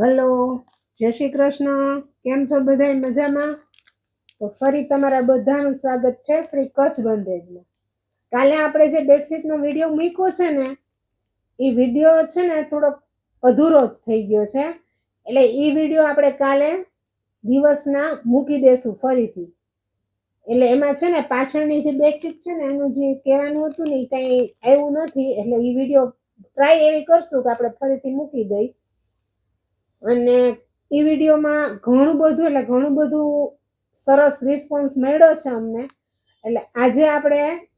Hello, જય શ્રી કૃષ્ણ. કેમ છો બધા મજામાં? તો ફરી તમારા બધાનું સ્વાગત છે શ્રી કચ્છ બંધેજમાં. કાલે આપણે જે બેડશીટનો વીડિયો મૂક્યો છે ને, એ વીડિયો છે ને થોડોક અધૂરો જ થઈ ગયો છે. એટલે એ વીડિયો આપણે કાલે દિવસના મૂકી દેશું ફરીથી. એટલે એમાં છે ને પાછળની જે બેડશીટ છે ને, એનું જે કહેવાનું હતું ને, એ કંઈ આવ્યું નથી. એટલે એ વીડિયો ટ્રાય એવી કરશું કે આપણે ફરીથી મૂકી દઈ. અને એ વિડીયોમાં ઘણું બધું, એટલે ઘણું બધું સરસ રિસ્પોન્સ મળ્યો છે અમને. એટલે આજે આપણે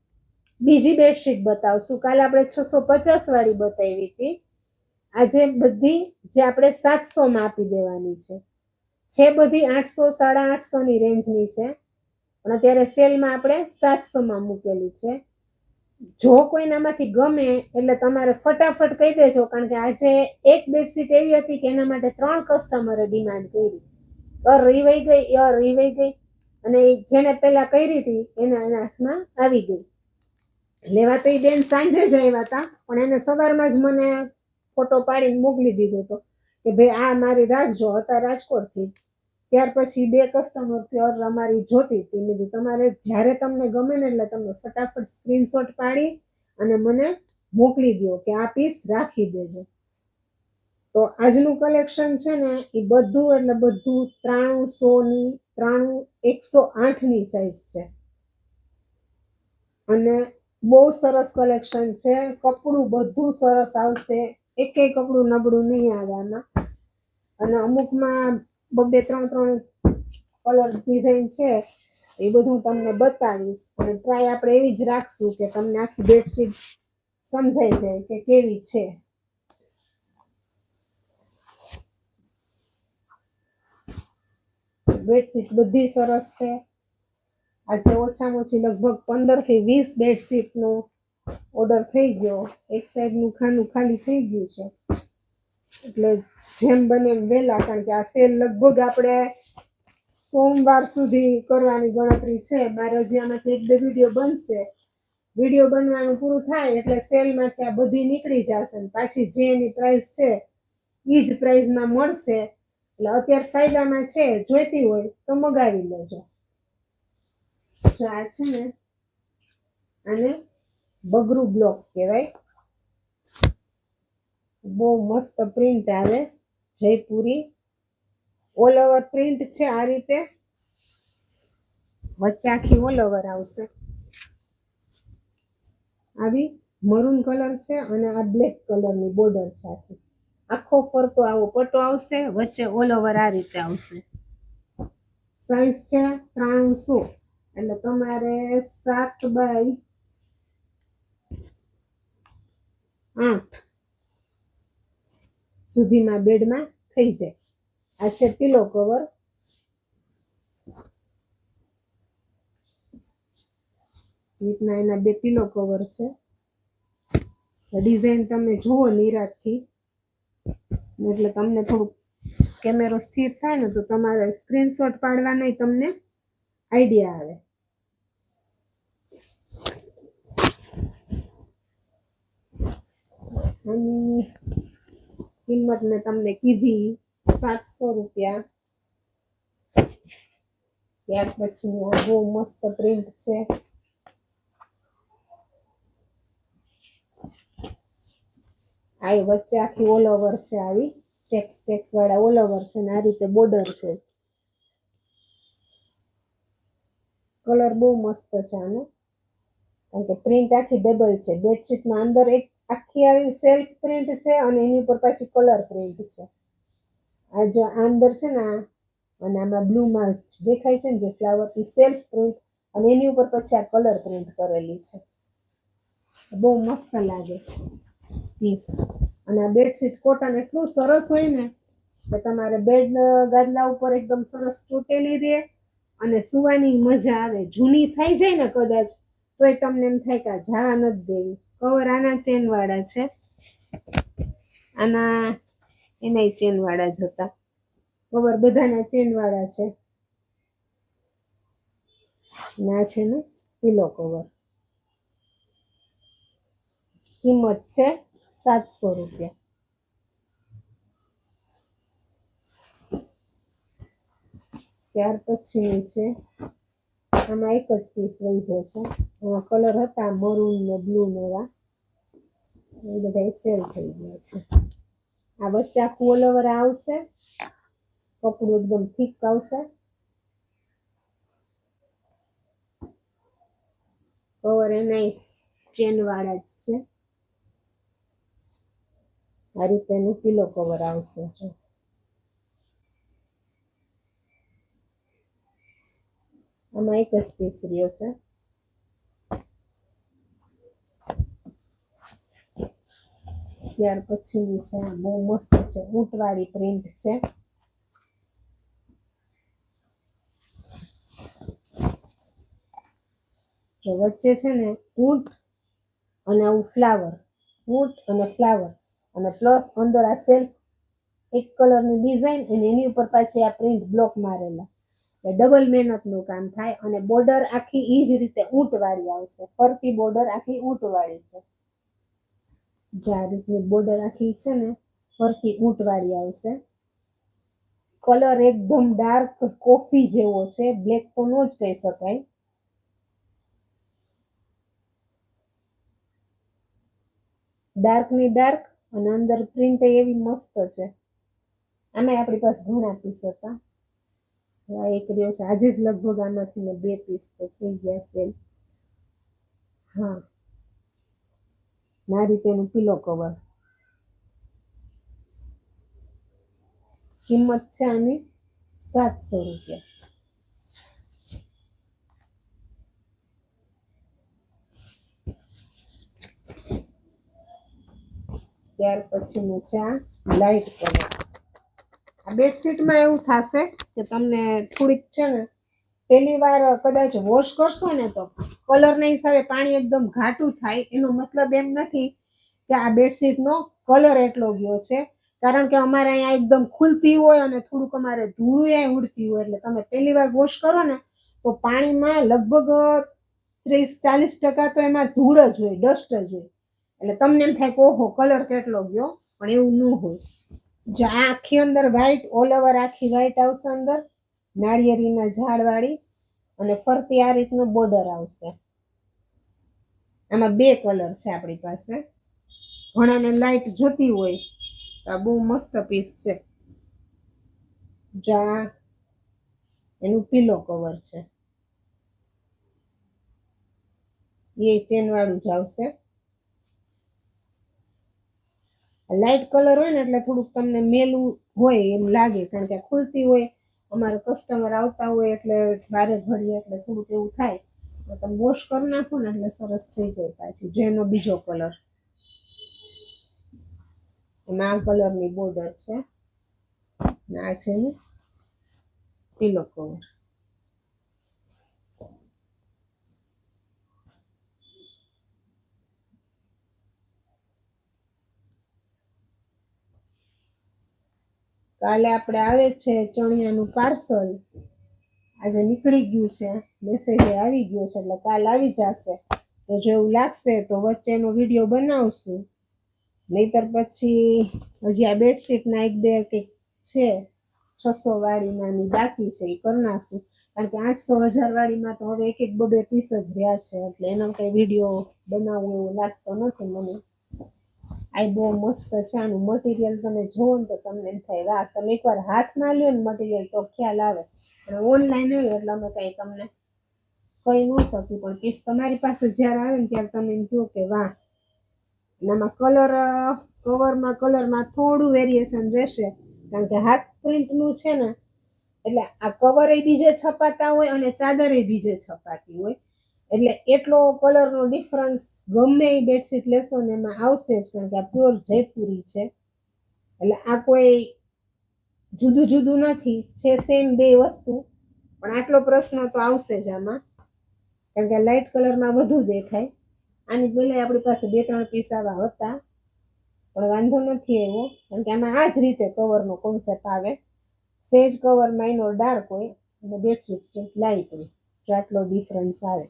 બીજી બેડશીટ બતાવશું. કાલે આપણે છસો પચાસ વાળી બતાવી હતી. આજે બધી જે આપણે સાતસોમાં આપી દેવાની છે. છે બધી આઠસો, સાડા આઠસોની રેન્જની છે. પણ અત્યારે સેલમાં આપણે સાતસોમાં મૂકેલી છે. જો કોઈનામાંથી ગમે એટલે તમારે ફટાફટ કહી દેજો, કારણ કે આજે એક બેડશીટ એવી હતી કે એના માટે ત્રણ કસ્ટમરે ડિમાન્ડ કરી. અર રીવાઈ ગઈ અર રીવાઈ ગઈ અને જેને પહેલા કરી હતી, એને એના હાથમાં આવી ગઈ. લેવા તો એ બેન સાંજે જ આવ્યા હતા, પણ એને સવારમાં જ મને ફોટો પાડીને મોકલી દીધો હતો કે ભાઈ આ મારી રાખજો હતા રાજકોટથી જ. ત્યાર પછી બે કસ્ટમર પ્યોર અમારી જોતી. મેં કીધું, તમારે જ્યારે તમને ગમે ને એટલે તમે ફટાફટ સ્ક્રીનશોટ પાડી અને મને મોકલી દો કે આ પીસ રાખી દેજો. તો આજનું કલેક્શન છે ને એ બધું એટલે બધું ત્રાણું સોની, ત્રાણું એકસો આઠની સાઇઝ છે. અને બહુ સરસ કલેક્શન છે. કપડું બધું સરસ આવશે. એકેય કપડું નબળું નહીં આવે આમાં અને અમુકમાં બબે ત્રણ ત્રણ કલર ડિઝાઇન છે, એ બધું તમને બતાવીશ. અને ટ્રાય આપણે એવી જ રાખશું કે તમને આખી બેડશીટ સમજાઈ જાય કે કેવી છે. બેડશીટ બધી સરસ છે. આજે ઓછામાં ઓછી લગભગ પંદરથી વીસ બેડશીટનો ઓર્ડર થઈ ગયો. એક સાઈડનું ખાનું ખાલી થઈ ગયું છે. એટલે જેમ બને વહેલા, કારણ કે આ સેલ લગભગ આપણે સોમવાર સુધી કરવાની ગણતરી છે. મારે આમાંથી એક બે વીડિયો બનશે. વીડિયો બનવાનું પૂરું થાય એટલે સેલમાંથી આ બધી નીકળી જશે પાછી જે એની પ્રાઇસ છે એ જ પ્રાઇસમાં મળશે. એટલે અત્યારે ફાયદામાં છે, જોઈતી હોય તો મગાવી લેજો. જો આ છે ને, આને બગરું બ્લોક કહેવાય. બહુ મસ્ત પ્રિન્ટ આવે, જયપુરી. ઓલ ઓવર પ્રિન્ટ છે આ રીતે. વચ્ચે આખી ઓલ ઓવર આવશે. આવી મરૂન કલર છે અને આ બ્લેક કલરની બોર્ડર છે આખી. આખો ફરતો આવો પટ્ટો આવશે, વચ્ચે ઓલ ઓવર આ રીતે આવશે. સાઈઝ છે ત્રાણુંસો. એટલે તમારે સાત બાય આઠ. સુધીમાં બેડમાં થઈ જાય. આ છે પીલો કવર રીતના એના બે પીલો કવર છે. ડિઝાઇન તમે જુઓ નિરાતથી. એટલે તમને થોડુંક કેમેરો સ્થિર થાય ને તો તમારે સ્ક્રીનશોટ પાડવાનો તમને આઈડિયા આવે. આની કિંમત મેં તમને કીધી સાતસો રૂપિયા. ત્યાર પછી આ બહુ મસ્ત પ્રિન્ટ છે. આ વચ્ચે આખી ઓલ ઓવર છે આવી. ચેક્સ ચેક્સ વાળા ઓલ ઓવર છે ને આ રીતે બોર્ડર છે. કલર બહુ મસ્ત છે આનો. કારણ કે પ્રિન્ટ આખી ડબલ છે. બેડશીટમાં અંદર એક આખી આવી સેલ્ફ પ્રિન્ટ છે અને એની ઉપર પાછી કલર પ્રિન્ટ છે. આ જો આ અંદર છે ને અને આમાં બ્લુમાં દેખાય છે ને જે ફ્લાવર એ સેલ્ફ પ્રિન્ટ અને એની ઉપર પછી આ કલર પ્રિન્ટ કરેલી છે. બહુ મસ્ત લાગે પીસ અને આ બેડશીટ કોટન એટલું સરસ હોય ને, કે તમારે બેડ ગાદલા ઉપર એકદમ સરસ ચૂંટેલી રહે, અને સુવાની મજા આવે. જૂની થઈ જાય ને કદાચ, તોય તમને એમ થાય કે આ જવા નથી દેવી. કવર આના ચેન વાળા છે. આના એનાય ચેનવાળા જ હતા. કવર બધાના ચેનવાળા છે. ના છે ને? Pillow cover. કિંમત છે સાતસો રૂપિયા. ત્યાર પછી છે આમાં એક જ પીસ રહ્યો છે. કલર હતા મરૂન ને બ્લુ ને એવા. એ બધા સેલ થઈ ગયા છે. આ વચ્ચે આખું ઓલ આવશે. કપડું એકદમ થીક આવશે. કવર એના ચેન વાળા જ છે. આ રીતે પીલો પિલો કવર આવશે. આમાં એક જ પીસ રહ્યો છે. ત્યાર પછીની છે બહુ મસ્ત છે, ઊંટવાળી પ્રિન્ટ છે. જો વચ્ચે છે ને ઊંટ અને આવું ફ્લાવર ઊંટ અને ફ્લાવર અને પ્લસ અંદર આ સેલ્ફ એક કલરની ડિઝાઇન અને એની ઉપર પાછી આ પ્રિન્ટ બ્લોક મારેલા. ડબલ મહેનતનું કામ થાય અને બોર્ડર આખી ઈ જ રીતે ઊંટવાળી આવશે. ફરતી બોર્ડર આખી ઊંટવાળી છે. જે આ રીતની બોર્ડર આખી છે ને, ફરતી ઊંટવાળી આવશે. કલર એકદમ ડાર્ક કોફી જેવો છે. બ્લેક તો ન જ કહી શકાય. ડાર્કની ડાર્ક અને અંદર પ્રિન્ટ એવી મસ્ત છે. આમાં આપણી પાસે ઘણા પીસ હતા. એક રહ્યો છે. આજે જ લગભગ આમાંથી મેં બે પીસ તો થઈ ગયા સેલ હા. મારી રીતેનું પીલો કવર કિંમત છે આની સાતસો રૂપિયા. ત્યાર પછીનું છે આ લાઇટ કલર આ બેડશીટમાં એવું થશે કે તમને થોડીક છે ને, પહેલી વાર કદાચ વોશ કરશો ને તો કલરના હિસાબે પાણી એકદમ ઘાટું થાય. એનો મતલબ એમ નથી કે આ બેડશીટનો કલર એટલો ગયો છે. કારણ કે અમારે અહીંયા એકદમ ખુલતી હોય અને થોડુંક અમારે ધૂળું ઉડતી હોય. એટલે તમે પહેલી વાર વોશ કરો ને તો પાણીમાં લગભગ ત્રીસ, ચાલીસ ટકા તો એમાં ધૂળ જ હોય ડસ્ટ જ હોય. એટલે તમને એમ થાય કે ઓહો, કલર કેટલો ગયો? પણ એવું ન હોય. જો આખી અંદર વ્હાઈટ ઓલ ઓવર આખી વ્હાઈટ આવશે અંદર, નાળિયેરીના ઝાડવાળી, અને ફરતી આ રીતનું બોર્ડર આવશે. આમાં બે કલર છે આપણી પાસે. ઘણાને લાઈટ જોતી હોય, તો આ બહુ મસ્ત પીસ છે. જો એનું પીલો કવર છે. એ ચેન વાળું જ આવશે. લાઇટ કલર હોય ને એટલે થોડુંક તમને મેલું હોય એમ લાગે. કારણ કે ખુલતી હોય, અમારે કસ્ટમર આવતા હોય એટલે બારે ભરીએ એટલે થોડુંક એવું થાય. તો તમે વોશ કરી નાખો ને એટલે સરસ થઈ જાય પાછી. જેનો બીજો કલર એમાં આ કલરની બોર્ડર છે. આ છે ને પીલો કવર કાલે આપણે આવે છે ચણિયાનું પાર્સલ. આજે નીકળી ગયું છે. મેસેજ આવી ગયો છે, એટલે કાલ આવી જશે. તો જો એવું લાગશે તો વચ્ચેનો વીડિયો બનાવશું. નહીતર પછી હજી આ બેડશીટના એક બે કંઈક છે, છસો વાળીમાંની બાકી છે, એ કરી નાખશું. કારણ કે આઠસો હજાર વાળીમાં તો હવે એક એક બબે પીસ જ રહ્યા છે, એટલે એનો કંઈ વીડિયો બનાવવો એવો લાગતો નથી મને. આ બહુ મસ્ત છે આનું મટીરિયલ તમે જોવો ને તો તમને એમ થાય, વાહ, તમે એકવાર હાથમાં લ્યો ને મટીરિયલ તો ખ્યાલ આવે. અને ઓનલાઈન હોય એટલે અમે કંઈ તમને કહી ન શકી પણ પીસ તમારી પાસે જ્યારે આવે ને ત્યારે તમે એમ કહો કે, વાહ આમાં કલર કવરમાં કલરમાં થોડું વેરિએશન રહેશે. કારણ કે હાથ પ્રિન્ટનું છે ને, એટલે આ કવર એ બીજે છપાતા હોય અને ચાદર એ બીજે છપાતી હોય. એટલે એટલો કલરનો ડિફરન્સ ગમે એ બેડશીટ લેશો ને એમાં આવશે જ, કારણ કે આ પ્યોર જયપુરી છે. એટલે આ કોઈ જુદું જુદું નથી, છે સેમ બે વસ્તુ, પણ આટલો પ્રશ્ન તો આવશે જ આમાં. કારણ કે લાઇટ કલરમાં વધુ દેખાય. આની પહેલાં આપણી પાસે બે ત્રણ પીસ આવા હતા, પણ વાંધો નથી આવ્યો કારણ કે આમાં આ જ રીતે કવરનો કોન્સેપ્ટ આવે. સેજ કવર માઇનોર ડાર્ક હોય, અને બેડશીટ છે લાઇટ હોય, જો આટલો ડિફરન્સ આવે.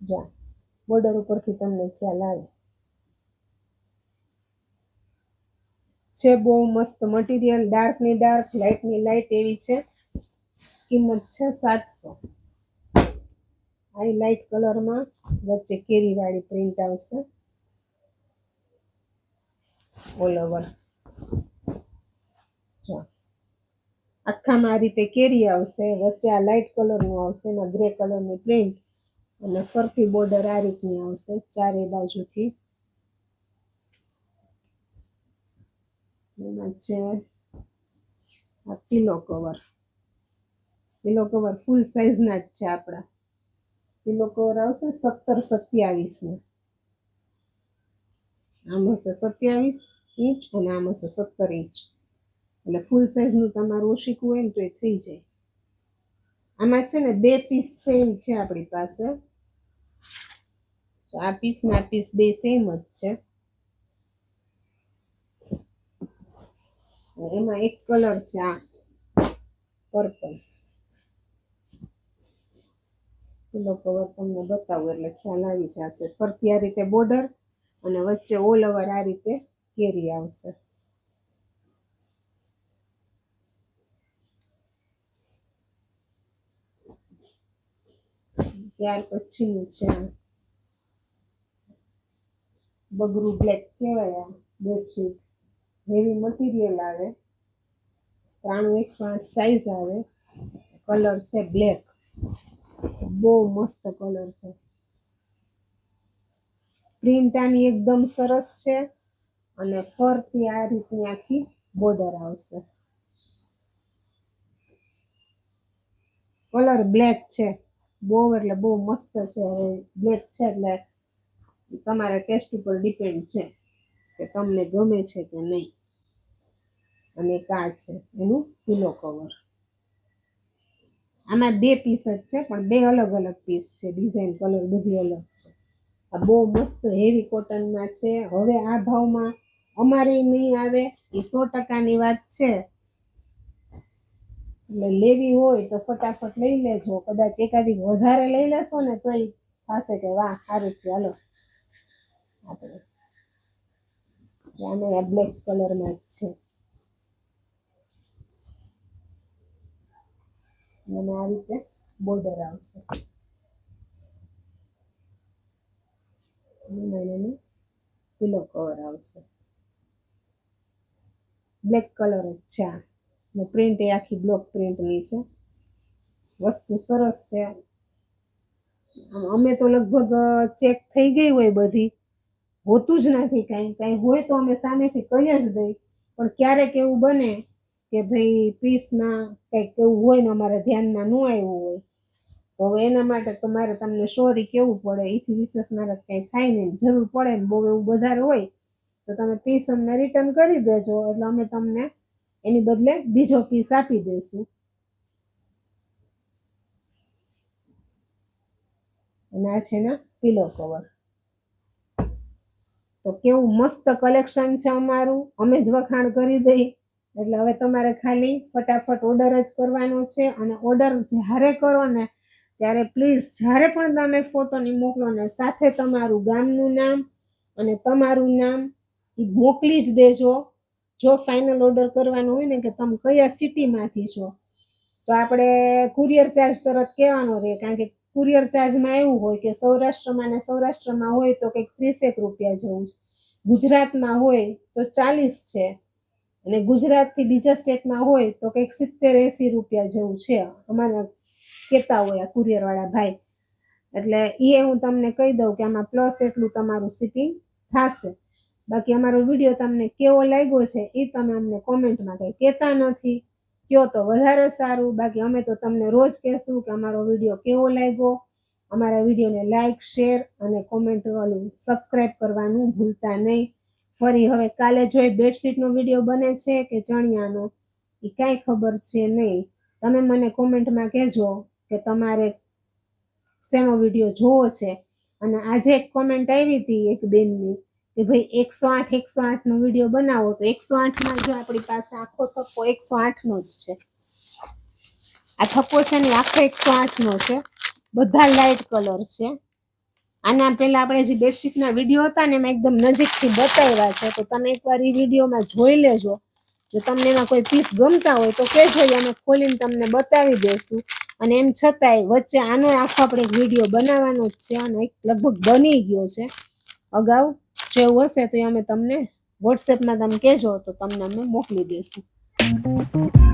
જા. બોર્ડર ઉપરથી તમને ખ્યાલ આવે. છે બહુ મસ્ત મટીરિયલ ડાર્કની ડાર્ક લાઇટની લાઇટ એવી છે. કિંમત છે સાતસો. આ લાઇટ કલરમાં વચ્ચે કેરીવાળી પ્રિન્ટ આવશે. ઓલ ઓવર આખામાં આ રીતે કેરી આવશે, વચ્ચે આ લાઇટ કલરનું આવશે, એમાં ગ્રે કલરની પ્રિન્ટ અને ફરતી બોર્ડર આ રીતની આવશે, ચારે બાજુથી. એમાં છે આ pillow cover pillow cover full સાઇઝના જ છે આપણા. પિલો કવર આવશે સત્તર સત્યાવીસ ને આમ હશે સત્યાવીસ ઇંચ અને આમ હશે સત્તર ઇંચ. એટલે ફૂલ સાઇઝનું તમારું ઓશીકું હોય ને તો એ થઈ જાય. આમાં છે ને બે પીસ સેમ છે આપણી પાસે. તો આ પીસ ના પીસ બે સેમ જ છે. એમાં એક કલર છે આ પર્પલ પેલો કવર તમને બતાવું એટલે ખ્યાલ આવી જશે. ફરતી આ રીતે બોર્ડર અને વચ્ચે ઓલ ઓવર આ રીતે કેરી આવશે. ત્યાર પછીનું છે બગરું બ્લેક કહેવાય આ બેડશીટ હેવી મટીરિયલ આવે. ત્રાણું એકસો આઠ સાઈઝ આવે. કલર છે બ્લેક બહુ મસ્ત કલર છે. પ્રિન્ટ આની એકદમ સરસ છે અને ફરતી આ રીતની આખી બોર્ડર આવશે. કલર બ્લેક છે. બહુ એટલે બહુ મસ્ત છે. હવે બ્લેક છે એટલે તમારા ટેસ્ટ ઉપર ડિપેન્ડ છે કે તમને ગમે છે કે નહીં. અને આ છે, એનું પીલો કવર આમાં બે પીસ જ છે, પણ બે અલગ અલગ પીસ છે ડિઝાઇન કલર બધી અલગ છે. આ બહુ મસ્ત હેવી કોટનમાં છે. હવે આ ભાવમાં અમારે નહીં આવે, એ સો ટકાની વાત છે. એટલે લેવી હોય તો ફટાફટ લઈ લેજો. કદાચ એકાદી વધારે લઈ લેશો ને તોય થશે કે વાહ સારું ચાલો આપણે આને આ બ્લેક કલરમાં જ છે. અને આ રીતે બોર્ડર આવશે. એનું પિલો કવર આવશે. બ્લેક કલર જ છે આ. પ્રિન્ટ એ આખી બ્લોક પ્રિન્ટની છે. વસ્તુ સરસ છે. અમે તો લગભગ ચેક થઈ ગઈ હોય બધી. હોતું જ નથી કાંઈ. કાંઈ હોય તો અમે સામેથી કહી જ દઈ. પણ ક્યારેક એવું બને કે ભાઈ પીસમાં કંઈક એવું હોય ને અમારે ધ્યાનમાં ન આવ્યું હોય. તો હવે એના માટે તો મારે તમને સોરી કેવું પડે. એથી વિશેષ મારે કંઈ થાય નહીં. જરૂર પડે ને બહુ એવું વધારે હોય, તો તમે પીસ અમને રિટર્ન કરી દેજો. એટલે અમે તમને એની બદલે બીજો પીસ આપી દઈશું અને આ છે ને પીલો કવર તો કેવું મસ્ત કલેક્શન છે અમારું. અમે જ વખાણ કરી દઈ એટલે હવે તમારે ખાલી ફટાફટ ઓર્ડર જ કરવાનો છે અને ઓર્ડર જ્યારે કરો ને ત્યારે પ્લીઝ જ્યારે પણ તમે ફોટોની મોકલો ને સાથે તમારું ગામનું નામ અને તમારું નામ એ મોકલી જ દેજો. જો ફાઇનલ ઓર્ડર કરવાનો હોય ને કે તમે કયા સિટીમાંથી છો. તો આપણે કુરિયર ચાર્જ તરત કહેવાનો રહે, કારણ કે કુરિયર ચાર્જમાં એવું હોય કે સૌરાષ્ટ્રમાં ને સૌરાષ્ટ્રમાં હોય તો કંઈક ત્રીસેક રૂપિયા જેવું છે ગુજરાતમાં હોય તો ચાલીસ છે. અને ગુજરાતથી બીજા સ્ટેટમાં હોય તો કંઈક સિત્તેર એંસી રૂપિયા જેવું છે. અમારે કહેતા હોય આ કુરિયરવાળા ભાઈ. એટલે એ હું તમને કહી દઉં કે આમાં પ્લસ એટલું તમારું શિપિંગ થશે. બાકી અમારો વીડિયો તમને કેવો લાગ્યો છે એ તમે અમને કોમેન્ટમાં કંઈ કહેતા નથી. કયો તો વધારે સારું. બાકી અમે તો તમને રોજ કહેશું કે અમારો વીડિયો કેવો લાગ્યો. અમારા વિડીયોને લાઇક શેર અને કોમેન્ટ વાળું સબસ્ક્રાઈબ કરવાનું ભૂલતા નહીં. ફરી હવે કાલે જોઈ બેડશીટનો વીડિયો બને છે કે ચણિયાનો એ કાંઈ ખબર છે નહીં. તમે મને કોમેન્ટમાં કહેજો કે તમારે શેનો વીડિયો જોવો છે. અને આજે એક કોમેન્ટ આવી હતી એક બેનની. કે ભાઈ એકસો આઠ, એકસો આઠનો વીડિયો બનાવો, તો એકસો આઠમાં જો આપણી પાસે આખો થપ્પો એકસો આઠનો જ છે. આ થપ્પો છે ને આખો એકસો આઠનો છે. બધા લાઇટ કલર છે. આના પહેલા આપણે જે બેડશીટના વીડિયો હતા ને એમાં એકદમ નજીકથી બતાવ્યા છે, તો તમે એકવાર એ વિડીયોમાં જોઈ લેજો. જો તમને એમાં કોઈ પીસ ગમતા હોય તો કહેજો અમે ખોલીને તમને બતાવી દઈશું. અને એમ છતાંય વચ્ચે આનો આખો આપણે વીડિયો બનાવવાનો જ છે અને લગભગ બની ગયો છે. અગાઉ જેવું હશે તો એ અમે તમને વોટ્સએપમાં તમે કહેજો તો તમને અમે મોકલી દઈશું